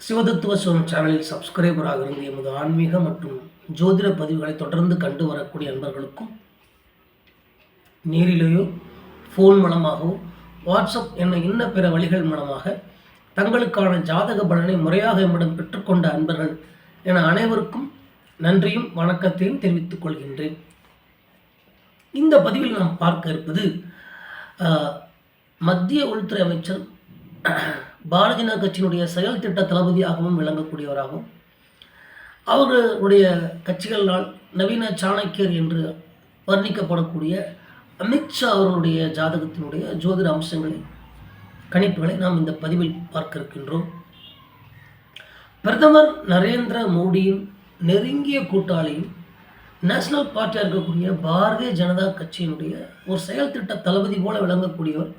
சிவதத்துவ சோம் சேனலில் சப்ஸ்கிரைபராக இருந்து எமது ஆன்மீக மற்றும் ஜோதிட பதிவுகளை தொடர்ந்து கண்டு வரக்கூடிய அன்பர்களுக்கும் நேரிலேயோ ஃபோன் மூலமாகவோ வாட்ஸ்அப் என இன்ன பிற வழிகள் மூலமாக தங்களுக்கான ஜாதக பலனை முறையாக எம்மிடம் பெற்றுக்கொண்ட அன்பர்கள் என அனைவருக்கும் நன்றியும் வணக்கத்தையும் தெரிவித்துக் கொள்கின்றேன். இந்த பதிவில் நாம் பார்க்க இருப்பது மத்திய உள்துறை அமைச்சர் பாரதிய ஜனதா கட்சியினுடைய செயல் திட்ட தளபதியாகவும் விளங்கக்கூடியவராகவும் அவர்களுடைய கட்சிகளால் நவீன சாணக்கியர் என்று வர்ணிக்கப்படக்கூடிய அமித்ஷா அவர்களுடைய ஜாதகத்தினுடைய ஜோதிட அம்சங்களை கணிப்புகளை நாம் இந்த பதிவில் பார்க்க இருக்கின்றோம் பிரதமர் நரேந்திர மோடியின் நெருங்கிய கூட்டாளியும் நேஷனல் பார்ட்டியாக இருக்கக்கூடிய பாரதிய ஜனதா கட்சியினுடைய ஒரு செயல் திட்ட தளபதி போல விளங்கக்கூடியவர்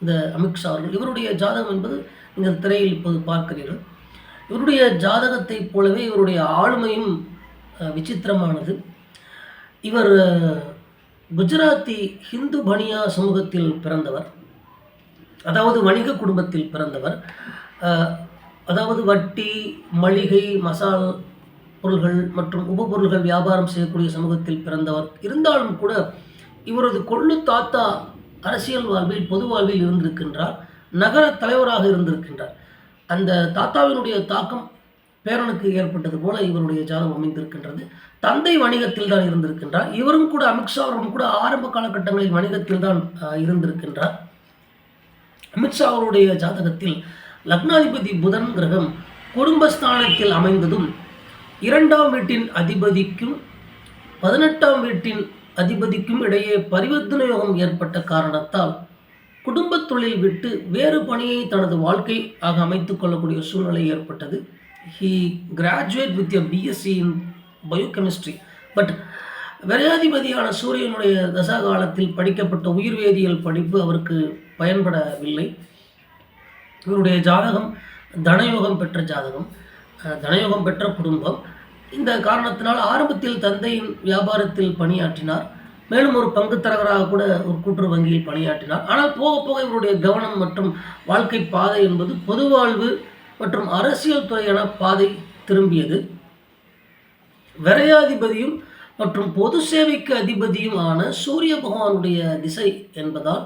இந்த அமித்ஷா அவர்கள். இவருடைய ஜாதகம் என்பது நீங்கள் திரையில் இப்போது பார்க்கிறீர்கள். இவருடைய ஜாதகத்தைப் போலவே இவருடைய ஆளுமையும் விசித்திரமானது. இவர் குஜராத்தி ஹிந்து பனியா சமூகத்தில் பிறந்தவர். அதாவது வணிக குடும்பத்தில் பிறந்தவர். அதாவது வட்டி மளிகை மசால் பொருள்கள் மற்றும் உபபொருள்கள் வியாபாரம் செய்யக்கூடிய சமூகத்தில் பிறந்தவர். இருந்தாலும் கூட இவரது கொள்ளு தாத்தா அரசியல் வாழ்வில் பொது வாழ்வில் இருந்திருக்கின்றார். நகர தலைவராக இருந்திருக்கின்றார். அந்த தாத்தாவினுடைய தாக்கம் பேரனுக்கு ஏற்பட்டது போல இவருடைய ஜாதகம் அமைந்திருக்கின்றது. தந்தை வணிகத்தில் தான் இருந்திருக்கின்றார். இவரும் கூட அமித்ஷா அவரும் கூட ஆரம்ப காலகட்டங்களில் வணிகத்தில் தான் இருந்திருக்கின்றார். அமித்ஷா அவருடைய ஜாதகத்தில் லக்னாதிபதி புதன் கிரகம் குடும்பஸ்தானத்தில் அமைந்ததும் இரண்டாம் வீட்டின் அதிபதிக்கும் பதினெட்டாம் வீட்டின் அதிபதிக்கும் இடையே பரிவர்த்தனை யோகம் ஏற்பட்ட காரணத்தால் குடும்பத் தொழில் விட்டு வேறு பணியை தனது வாழ்க்கை ஆக அமைத்துக் கொள்ளக்கூடிய சூழ்நிலை ஏற்பட்டது. He graduate with a BSc in biochemistry but விரையாதிபதியான சூரியனுடைய தசா காலத்தில் படிக்கப்பட்ட உயிர் வேதியியல் படிப்பு அவருக்கு பயன்படவில்லை. இவருடைய ஜாதகம் தனயோகம் பெற்ற ஜாதகம். தனயோகம் பெற்ற குடும்பம். இந்த காரணத்தினால் ஆரம்பத்தில் தந்தையின் வியாபாரத்தில் பணியாற்றினார். மேலும் ஒரு பங்கு தரகராக கூட ஒரு கூட்டுறவு வங்கியில் பணியாற்றினார். ஆனால் போக போக இவருடைய கவனம் மற்றும் வாழ்க்கை பாதை என்பது பொது வாழ்வு மற்றும் அரசியல் துறையான பாதை திரும்பியது. விரையாதிபதியும் மற்றும் பொது சேவைக்கு அதிபதியுமான சூரிய பகவானுடைய திசை என்பதால்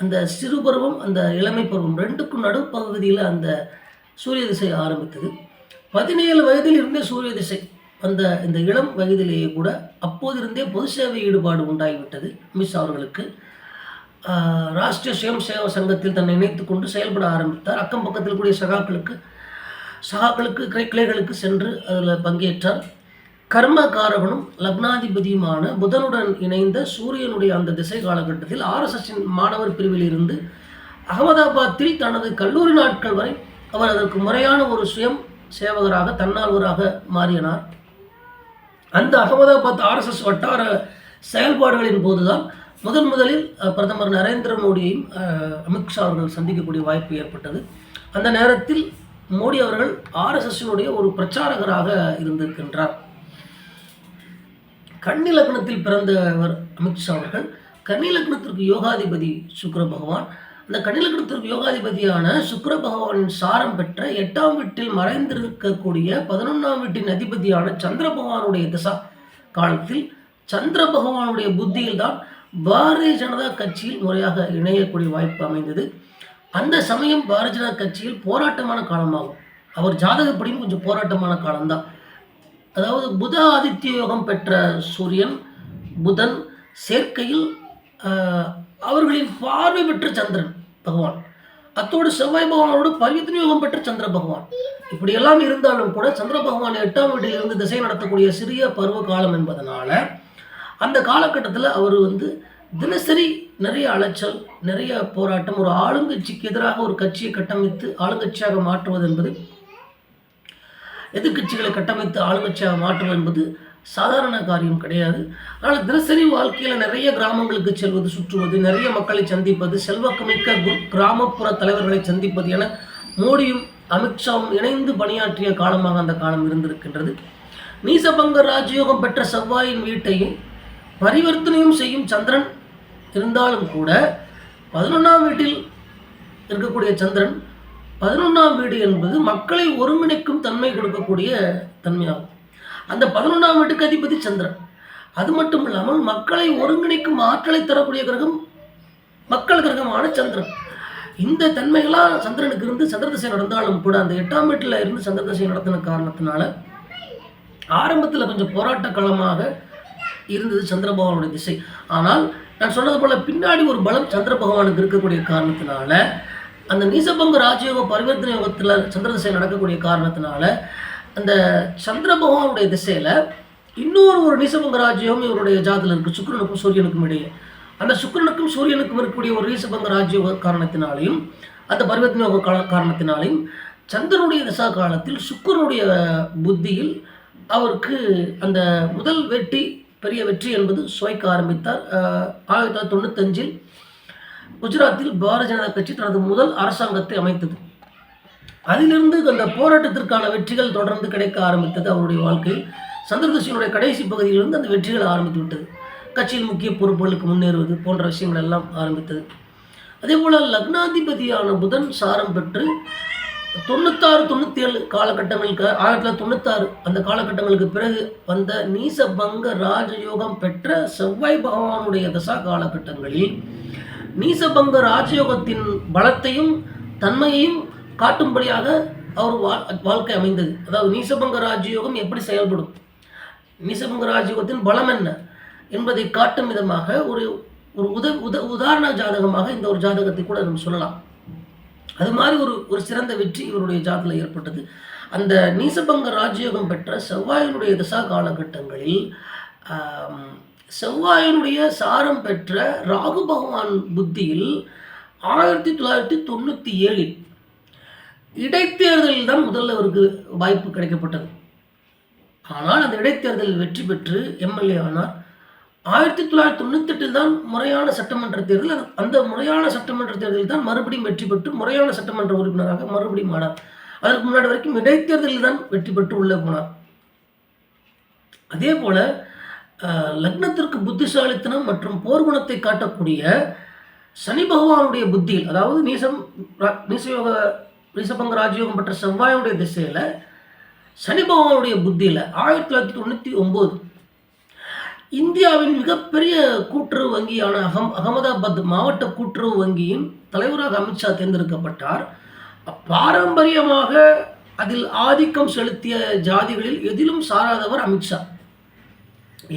அந்த சிறுபருவம் அந்த இளமை பருவம் ரெண்டுக்கும் நடுப்பகுதியில் அந்த சூரிய திசை ஆரம்பித்தது. பதினேழு வயதில் இருந்தே சூரிய திசை வந்த இந்த இளம் வயதிலேயே கூட அப்போதிருந்தே பொது சேவை ஈடுபாடு உண்டாகிவிட்டது. அமித்ஷா அவர்களுக்கு ராஷ்டிரிய சுயம் சேவா சங்கத்தில் தன்னை இணைத்து கொண்டு செயல்பட ஆரம்பித்தார். அக்கம் பக்கத்தில் கூடிய சகாக்களுக்கு சகாக்களுக்கு கிளை கிளைகளுக்கு சென்று அதில் பங்கேற்றார். கர்மகாரகனும் லக்னாதிபதியுமான புதனுடன் இணைந்த சூரியனுடைய அந்த திசை காலகட்டத்தில் ஆர்எஸ்எஸ்ஸின் மாணவர் பிரிவில் இருந்து அகமதாபாத்தில் தனது கல்லூரி நாட்கள் வரை அவர் அதற்கு முறையான ஒரு சுயம் சேவகராக தன்னார்வராக மாறினார். அந்த அகமதாபாத் ஆர்எஸ்எஸ் வட்டார செயல்பாடுகளின் போதுதான் முதன் முதலில் பிரதமர் நரேந்திர மோடியையும் அஹ், அமித்ஷா அவர்கள் சந்திக்கக்கூடிய வாய்ப்பு ஏற்பட்டது. அந்த நேரத்தில் மோடி அவர்கள் ஆர்எஸ்எஸ்னுடைய ஒரு பிரச்சாரகராக இருந்திருக்கின்றார். கன்னி லக்னத்தில் பிறந்தவர் அமித்ஷா அவர்கள் கன்னி லக்னத்திற்கு யோகாதிபதி சுக்கிர பகவான் அந்த கன்னி யோகாதிபதியான சுக்கர பகவானின் சாரம் பெற்ற எட்டாம் வீட்டில் மறைந்திருக்கக்கூடிய பதினொன்றாம் வீட்டின் அதிபதியான சந்திர பகவானுடைய திசா காலத்தில் சந்திர பகவானுடைய புத்தியில் தான் பாரதிய ஜனதா கட்சியில் முறையாக இணையக்கூடிய வாய்ப்பு அமைந்தது. அந்த சமயம் பாரதிய ஜனதா கட்சியில் போராட்டமான காலமாகும். அவர் ஜாதகப்படியும் கொஞ்சம் போராட்டமான காலம்தான். அதாவது புத ஆதித்ய யோகம் பெற்ற சூரியன் புதன் சேர்க்கையில் அவர்களின் பார்வை பெற்ற சந்திரன். பகவான். அத்தோடு செவ்வாய் பகவானோடு பரிவர்த்தனை யோகம் பெற்ற சந்திர பகவான். இப்படியெல்லாம் இருந்தாலும் கூட சந்திர பகவான் எட்டாம் வீட்டில் இருந்து திசை நடத்தக்கூடிய சிறிய பருவ காலம் என்பதனால அந்த காலகட்டத்தில் அவர் வந்து தினசரி நிறைய அலைச்சல் நிறைய போராட்டம் ஒரு ஆளுங்கட்சிக்கு எதிராக ஒரு கட்சியை கட்டமைத்து ஆளுங்கட்சியாக மாற்றுவது என்பது எதிர்க்கட்சிகளை கட்டமைத்து ஆளுங்கட்சியாக மாற்றுவது என்பது சாதாரண காரியம் கிடையாது. ஆனால் தினசரி வாழ்க்கையில் நிறைய கிராமங்களுக்கு செல்வது சுற்றுவது நிறைய மக்களை சந்திப்பது செல்வாக்குமிக்க கு- கிராமப்புற தலைவர்களை சந்திப்பது என மோடியும் அமித்ஷாவும் இணைந்து பணியாற்றிய காலமாக அந்த காலம் இருந்திருக்கின்றது. நீசபங்க ராஜயோகம் பெற்ற செவ்வாயின் வீட்டையும் பரிவர்த்தனையும் செய்யும் சந்திரன் இருந்தாலும் கூட பதினொன்றாம் வீட்டில் இருக்கக்கூடிய சந்திரன் பதினொன்றாம் வீடு என்பது மக்களை ஒருங்கிணைக்கும் தன்மை கொடுக்கக்கூடிய தன்மையாகும். அந்த பதினொன்றாம் வீட்டுக்கு அதிபதி சந்திரன். அது மட்டும் இல்லாமல் மக்களை ஒருங்கிணைக்கும் ஆற்றலை தரக்கூடிய கிரகம் மக்கள் கிரகமான சந்திரன். இந்த தன்மைகளாக சந்திரனுக்கு இருந்து சந்திரதிசை நடந்தாலும் கூட அந்த எட்டாம் வீட்டில் இருந்து சந்திரதிசை நடத்தின காரணத்தினால ஆரம்பத்தில் கொஞ்சம் போராட்ட களமாக இருந்தது சந்திர பகவானுடைய திசை. ஆனால் நான் சொன்னது போல பின்னாடி ஒரு பலம் சந்திர பகவானுக்கு இருக்கக்கூடிய காரணத்தினால அந்த நீசபங்க ராஜயோக பரிவர்த்தனை யோகத்தில் சந்திரதிசை நடக்கக்கூடிய காரணத்தினால அந்த சந்திர பகவானுடைய திசையில் இன்னொரு ஒரு நீசபங்க ராஜ்யம் இவருடைய ஜாதியில் இருக்குது சுக்கிரனுக்கும் சூரியனுக்கும் இடையே. அந்த சுக்கரனுக்கும் சூரியனுக்கும் இருக்கக்கூடிய ஒரு நீசபங்க ராஜ்ய காரணத்தினாலையும் அந்த பரிவர்த்தனை கால- காரணத்தினாலையும் சந்திரனுடைய திசா காலத்தில் சுக்கரனுடைய புத்தியில் அவருக்கு அந்த முதல் வெற்றி பெரிய வெற்றி என்பது சுவைக்க ஆரம்பித்தார். ஆயிரத்தி தொள்ளாயிரத்தி தொண்ணூத்தஞ்சில் குஜராத்தில் பாரதிய ஜனதா கட்சி தனது முதல் அரசாங்கத்தை அமைத்தது. அதிலிருந்து அந்த போராட்டத்திற்கான வெற்றிகள் தொடர்ந்து கிடைக்க ஆரம்பித்தது அவருடைய வாழ்க்கையில் சந்திரதர்ஷியினுடைய கடைசி பகுதியிலிருந்து அந்த வெற்றிகள் ஆரம்பித்து விட்டது. கட்சியில் முக்கிய பொறுப்புகளுக்கு முன்னேறுவது போன்ற விஷயங்கள் எல்லாம் ஆரம்பித்தது. அதே போல் லக்னாதிபதியான புதன் சாரம் பெற்று தொண்ணூத்தாறு தொண்ணூற்றி ஏழு காலகட்டங்களுக்கு ஆயிரத்தி தொள்ளாயிரத்தி தொண்ணூத்தாறு அந்த காலகட்டங்களுக்கு பிறகு வந்த நீசபங்க ராஜயோகம் பெற்ற செவ்வாய் பகவானுடைய தசா காலகட்டங்களில் நீசபங்க ராஜயோகத்தின் பலத்தையும் தன்மையையும் காட்டும்படியாக அவர் வா வாழ்க்கை அமைந்தது. அதாவது நீசபங்க ராஜயோகம் எப்படி செயல்படும்? நீசபங்க ராஜயோகத்தின் பலம் என்ன என்பதை காட்டும் விதமாக ஒரு ஒரு உத உத உதாரண ஜாதகமாக இந்த ஒரு ஜாதகத்தை கூட நம்ம சொல்லலாம். அது மாதிரி ஒரு ஒரு சிறந்த வெற்றி இவருடைய ஜாதத்தில் ஏற்பட்டது. அந்த நீசபங்க ராஜயோகம் பெற்ற செவ்வாயினுடைய தசா காலகட்டங்களில் செவ்வாயினுடைய சாரம் பெற்ற ராகு பகவான் புத்தியில் ஆயிரத்தி தொள்ளாயிரத்தி தொண்ணூற்றி ஏழில் இடைத்தேர்தலில் தான் முதல்ல அவருக்கு வாய்ப்பு கிடைக்கப்பட்டது. ஆனால் அந்த இடைத்தேர்தலில் வெற்றி பெற்று எம்எல்ஏ ஆனார். ஆயிரத்தி தொள்ளாயிரத்தி தொண்ணூத்தெட்டில் தான் முறையான சட்டமன்ற தேர்தல் அந்த- முறையான சட்டமன்ற தேர்தலில் தான் மறுபடியும் வெற்றி பெற்று முறையான சட்டமன்ற உறுப்பினராக மறுபடியும் ஆனார். அதற்கு முன்னாடி வரைக்கும் இடைத்தேர்தலில் தான் வெற்றி பெற்று உள்ளே போனார். அதே போல லக்னத்திற்கு புத்திசாலித்தனம் மற்றும் போர்க்குணத்தை காட்டக்கூடிய சனி பகவானுடைய புத்தியில் அதாவது நீசம் நீசயோக ரிஷபங்க ராஜயோகம் பெற்ற செவ்வாயுடைய திசையில் சனி பகவானுடைய புத்தியில் ஆயிரத்தி தொள்ளாயிரத்தி தொண்ணூற்றி ஒம்பது இந்தியாவின் மிகப்பெரிய கூட்டுறவு வங்கியான அகம் அகமதாபாத் மாவட்ட கூட்டுறவு வங்கியின் தலைவராக அமித்ஷா தேர்ந்தெடுக்கப்பட்டார். பாரம்பரியமாக அதில் ஆதிக்கம் செலுத்திய ஜாதிகளில் எதிலும் சாராதவர் அமித்ஷா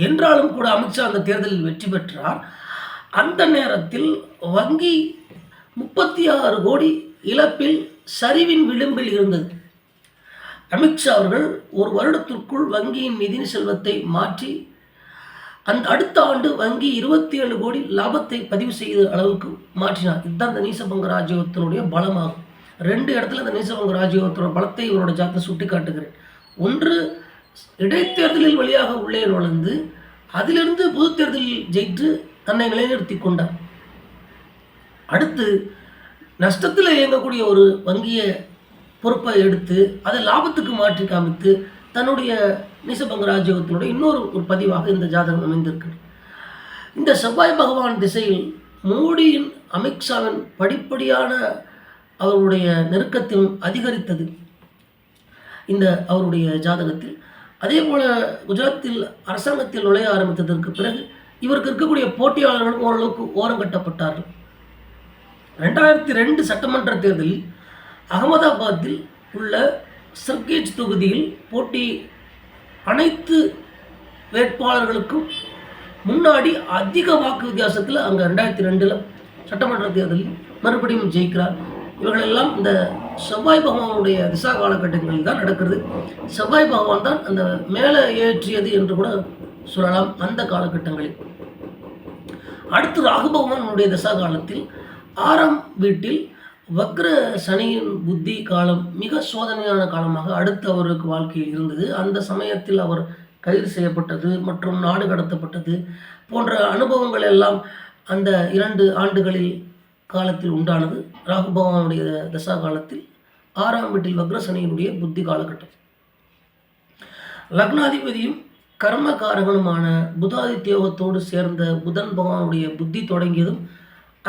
என்றாலும் கூட அமித்ஷா அந்த தேர்தலில் வெற்றி பெற்றார். அந்த நேரத்தில் வங்கி முப்பத்தி ஆறு கோடி இழப்பில் சரிவின் விளிம்பில் இருந்தது. அமித்ஷா அவர்கள் ஒரு வருடத்திற்குள் வங்கியின் நிதி செல்வத்தை மாற்றி அந்த அடுத்த ஆண்டு வங்கி இருபத்தி ஏழு கோடி லாபத்தை பதிவு செய்த அளவுக்கு மாற்றினார். இதுதான் இந்த நீசபங்க ராஜ்யோகத்தினுடைய பலமாகும். ரெண்டு இடத்துல இந்த நீசபங்க ராஜ்யோகத்தோட பலத்தை இவரோட ஜாத்தை சுட்டி காட்டுகிறேன் ஒன்று இடைத்தேர்தலில் வழியாக உள்ளே நுழைந்து அதிலிருந்து பொது தேர்தலில் ஜெயித்து தன்னை நிலைநிறுத்தி கொண்டார். அடுத்து நஷ்டத்தில் இயங்கக்கூடிய ஒரு வங்கியை பொறுப்பை எடுத்து அதை லாபத்துக்கு மாற்றி காமித்து தன்னுடைய நிசபங்க ராஜ்யோகத்தினுடைய இன்னொரு ஒரு பதிவாக இந்த ஜாதகம் அமைந்திருக்கு இந்த செவ்வாய் பகவான் திசையில் மோடியின் அமித்ஷாவின் படிப்படியான அவருடைய நெருக்கத்தில் அதிகரித்தது. இந்த அவருடைய ஜாதகத்தில் அதே போல் குஜராத்தில் அரசாங்கத்தில் நுழைய ஆரம்பித்ததற்கு பிறகு இவருக்கு இருக்கக்கூடிய போட்டியாளர்களும் ஓரளவுக்கு ஓரம் கட்டப்பட்டார்கள். ரெண்டாயிரத்தி ரெண்டு சட்டமன்ற தேர்தலில் அகமதாபாத்தில் உள்ள சர்கேஜ் தொகுதியில் போட்டி அனைத்து வேட்பாளர்களுக்கும் முன்னாடி அதிக வாக்கு வித்தியாசத்தில் அங்கே ரெண்டாயிரத்தி ரெண்டில் சட்டமன்ற தேர்தலில் மறுபடியும் ஜெயிக்கிறார். இவர்களெல்லாம் இந்த செவ்வாய் பகவானுடைய திசா காலகட்டங்களில் தான் நடக்கிறது. செவ்வாய் பகவான் தான் அந்த மேலே ஏற்றியது என்று கூட சொல்லலாம் அந்த காலகட்டங்களில். அடுத்து ராகு பகவானுடைய தசா காலத்தில் ஆறாம் வீட்டில் வக்ர சனியின் புத்தி காலம் மிக சோதனையான காலமாக அடுத்து அவருக்கு வாழ்க்கையில் இருந்தது. அந்த சமயத்தில் அவர் கைது செய்யப்பட்டது மற்றும் நாடு கடத்தப்பட்டது போன்ற அனுபவங்கள் எல்லாம் அந்த இரண்டு ஆண்டுகளில் காலத்தில் உண்டானது. ராகு பகவானுடைய தசா காலத்தில் ஆறாம் வீட்டில் வக்ரசனியினுடைய புத்தி காலகட்டம். லக்னாதிபதியும் கர்மகாரகனுமான புதாதி தேவத்தோடு சேர்ந்த புதன் பகவானுடைய புத்தி தொடங்கியதும்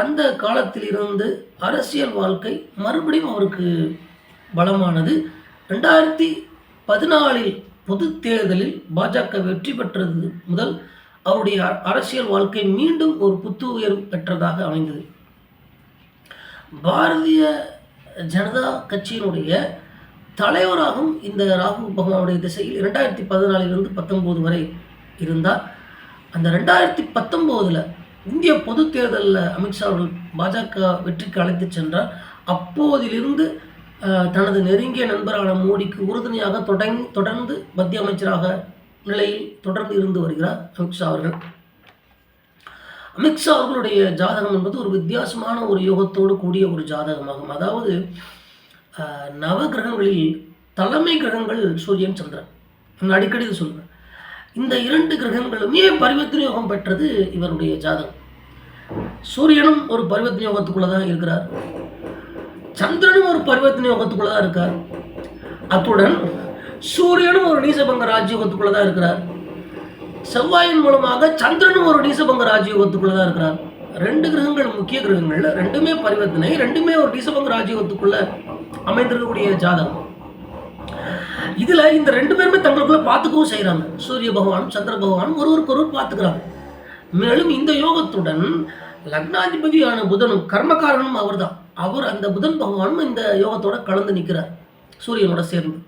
அந்த காலத்தில் இருந்து அரசியல் வாழ்க்கை மறுபடியும் அவருக்கு பலமானது. ரெண்டாயிரத்தி பதினாலில் பொது தேர்தலில் பாஜக வெற்றி பெற்றது முதல் அவருடைய அ- அரசியல் வாழ்க்கை மீண்டும் ஒரு புத்துயர் பெற்றதாக அமைந்தது. பாரதிய ஜனதா கட்சியினுடைய தலைவராகவும் இந்த ராகு பகவானுடைய திசையில் இரண்டாயிரத்தி பதினாலிலிருந்து பத்தொம்போது வரை இருந்தார். அந்த ரெண்டாயிரத்தி பத்தொம்போதில் இந்திய பொது தேர்தலில் அமித்ஷா அவர்கள் பாஜக வெற்றிக்கு அழைத்து சென்றார். அப்போதிலிருந்து தனது நெருங்கிய நண்பரான மோடிக்கு உறுதுணையாக தொடங்கி தொடர்ந்து மத்திய அமைச்சராக நிலையில் தொடர்ந்து இருந்து வருகிறார் அமித்ஷா அவர்கள். அமித்ஷா அவர்களுடைய ஜாதகம் என்பது ஒரு வித்தியாசமான ஒரு யோகத்தோடு கூடிய ஒரு ஜாதகமாகும். அதாவது நவ கிரகங்களில் தலைமை கிரகங்கள் சூரியன் சந்திரன். நான் அடிக்கடி சொல்வேன். இந்த இரண்டு கிரகங்களுமே பரிவர்த்தனை யோகம் பெற்றது இவருடைய ஜாதகம். சூரியனும் ஒரு பரிவர்த்தனை யோகத்துக்குள்ளே தான் இருக்கிறார். சந்திரனும் ஒரு பரிவர்த்தனை யோகத்துக்குள்ளே தான் இருக்கார். அத்துடன் சூரியனும் ஒரு நீசபங்க ராஜ்யோகத்துக்குள்ளே தான் இருக்கிறார். செவ்வாயின் மூலமாக சந்திரனும் ஒரு நீசபங்க ராஜயோகத்துக்குள்ள தான் இருக்கிறார். ரெண்டு கிரகங்கள் முக்கிய கிரகங்கள் ரெண்டுமே பரிவர்த்தனை ரெண்டுமே ஒரு நீசபங்க ராஜயோகத்துக்குள்ள அமைந்திருக்கக்கூடிய ஜாதகம். இதுல இந்த ரெண்டு பேருமே தங்களுக்குள்ள பார்த்துக்கவும் செய்கிறாங்க சூரிய பகவானும் சந்திர பகவானும் ஒருவருக்கு ஒருவர் பார்த்துக்கிறாங்க மேலும் இந்த யோகத்துடன் லக்னாதிபதியான புதனும் கர்மகாரனும் அவர்தான். அவர் அந்த புதன் பகவானும் இந்த யோகத்தோட கலந்து நிற்கிறார் சூரியனோட சேர்ந்து.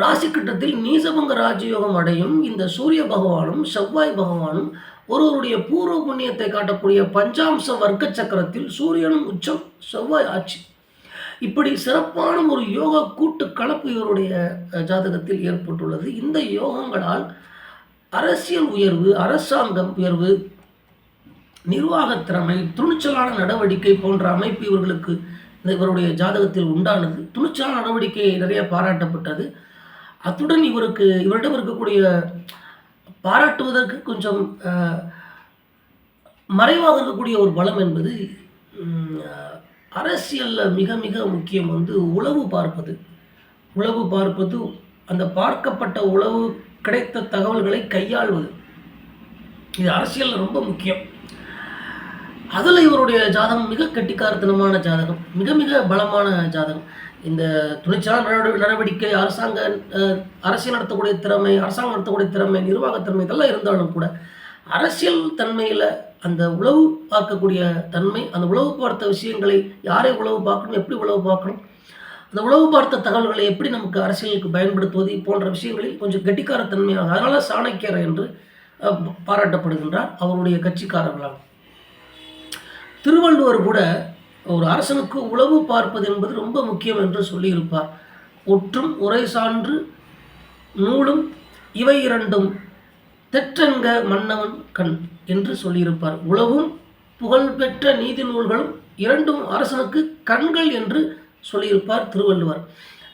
ராசி கட்டத்தில் நீசபங்க ராஜயோகம் அடையும் இந்த சூரிய பகவானும் செவ்வாய் பகவானும் ஒருவருடைய பூர்வ புண்ணியத்தை காட்டக்கூடிய பஞ்சாம்ச வர்க்க சக்கரத்தில் சூரியனும் உச்சம் செவ்வாய் ஆட்சி. இப்படி சிறப்பான ஒரு யோக கூட்டு கலப்பு இவருடைய ஜாதகத்தில் ஏற்பட்டுள்ளது. இந்த யோகங்களால் அரசியல் உயர்வு அரசாங்கம் உயர்வு நிர்வாக திறமை துணிச்சலான நடவடிக்கை போன்ற அமைப்பு இவர்களுக்கு இந்த இவருடைய ஜாதகத்தில் உண்டானது. துணிச்சலான நடவடிக்கை நிறைய பாராட்டப்பட்டது. அத்துடன் இவருக்கு இவரிடம் இருக்கக்கூடிய பாராட்டுவதற்கு கொஞ்சம் மறைவாக இருக்கக்கூடிய ஒரு பலம் என்பது அரசியலில் மிக மிக முக்கியம் வந்து உளவு பார்ப்பது. உளவு பார்ப்பது அந்த பார்க்கப்பட்ட உளவு கிடைத்த தகவல்களை கையாள்வது. இது அரசியலில் ரொம்ப முக்கியம். அதில் இவருடைய ஜாதகம் மிக கெட்டிக்காரத்தனமான ஜாதகம் மிக மிக பலமான ஜாதகம். இந்த துணிச்சலான நடவடி- நடவடிக்கை அரசாங்க அரசியல் நடத்தக்கூடிய திறமை அரசாங்கம் நடத்தக்கூடிய திறமை நிர்வாகத்திறமை இதெல்லாம் இருந்தாலும் கூட அரசியல் தன்மையில் அந்த உளவு பார்க்கக்கூடிய தன்மை அந்த உளவு பார்த்த விஷயங்களை யாரை உளவு பார்க்கணும் எப்படி உளவு பார்க்கணும்? அந்த உளவு பார்த்த தகவல்களை எப்படி நமக்கு அரசியலுக்கு பயன்படுத்துவது போன்ற விஷயங்களில் கொஞ்சம் கெட்டிக்காரத்தன்மையாக அதனால் சாணக்கியர் என்று பாராட்டப்படுகின்றார் அவருடைய கட்சிக்காரர்களால். திருவள்ளுவர் கூட ஒரு அரசனுக்கு உளவு பார்ப்பது என்பது ரொம்ப முக்கியம் என்று சொல்லியிருப்பார். ஒற்றும் உரை சான்று நூலும் இவை இரண்டும் தெற்றென்க மன்னவன் கண் என்று சொல்லியிருப்பார். உளவும் புகழ்பெற்ற நீதி நூல்களும் இரண்டும் அரசனுக்கு கண்கள் என்று சொல்லியிருப்பார் திருவள்ளுவர்.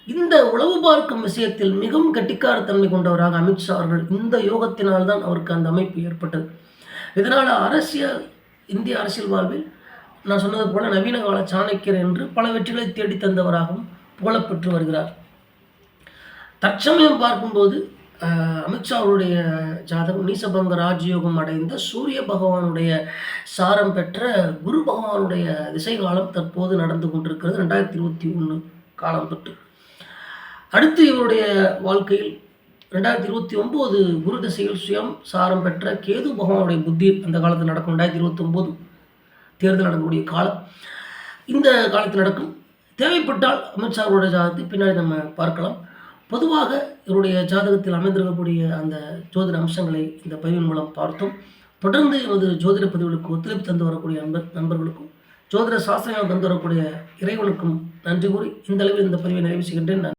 இந்த உளவு பார்க்கும் விஷயத்தில் மிகவும் கெட்டிக்காரத்தன்மை கொண்டவராக அமித்ஷா அவர்கள் இந்த யோகத்தினால்தான் அவருக்கு அந்த அமைப்பு ஏற்பட்டது. இதனால் அரசியல் இந்திய அரசியல் வாழ்வில் நான் சொன்னது போல நவீன கால சாணக்கியர் என்று பல வெற்றிகளை தேடி தந்தவராகவும் புகழப்பெற்று வருகிறார். தற்சமயம் பார்க்கும்போது அமித்ஷா அவருடைய ஜாதகம் நீசபங்க ராஜயோகம் அடைந்த சூரிய பகவானுடைய சாரம் பெற்ற குரு பகவானுடைய திசை காலம் தற்போது நடந்து கொண்டிருக்கிறது ரெண்டாயிரத்தி இருபத்தி ஒன்று காலம் தொட்டு. அடுத்து இவருடைய வாழ்க்கையில் ரெண்டாயிரத்தி இருபத்தி ஒம்பது குரு திசையில் சுயம் சாரம் பெற்ற கேது பகவானுடைய புத்தி அந்த காலத்தில் நடக்கும். ரெண்டாயிரத்தி இருபத்தி ஒம்பது தேர்தல் நடக்கக்கூடிய காலம். இந்த காலத்தில் நடக்கும். தேவைப்பட்டால் அமித்ஷா அவருடைய ஜாதகத்தை பின்னாடி நம்ம பார்க்கலாம். பொதுவாக இவருடைய ஜாதகத்தில் அமைந்திருக்கக்கூடிய அந்த ஜோதிட அம்சங்களை இந்த பதிவின் மூலம் பார்த்தோம். தொடர்ந்து எனது ஜோதிட பதிவுகளுக்கு ஒத்துழைப்பு தந்து வரக்கூடிய நண்பர் நண்பர்களுக்கும் ஜோதிட சாஸ்திரங்கள் தந்து வரக்கூடிய இறைவனுக்கும் நன்றி கூறி இந்த அளவில் இந்த பதிவை நிறைவு செய்கின்றேன்.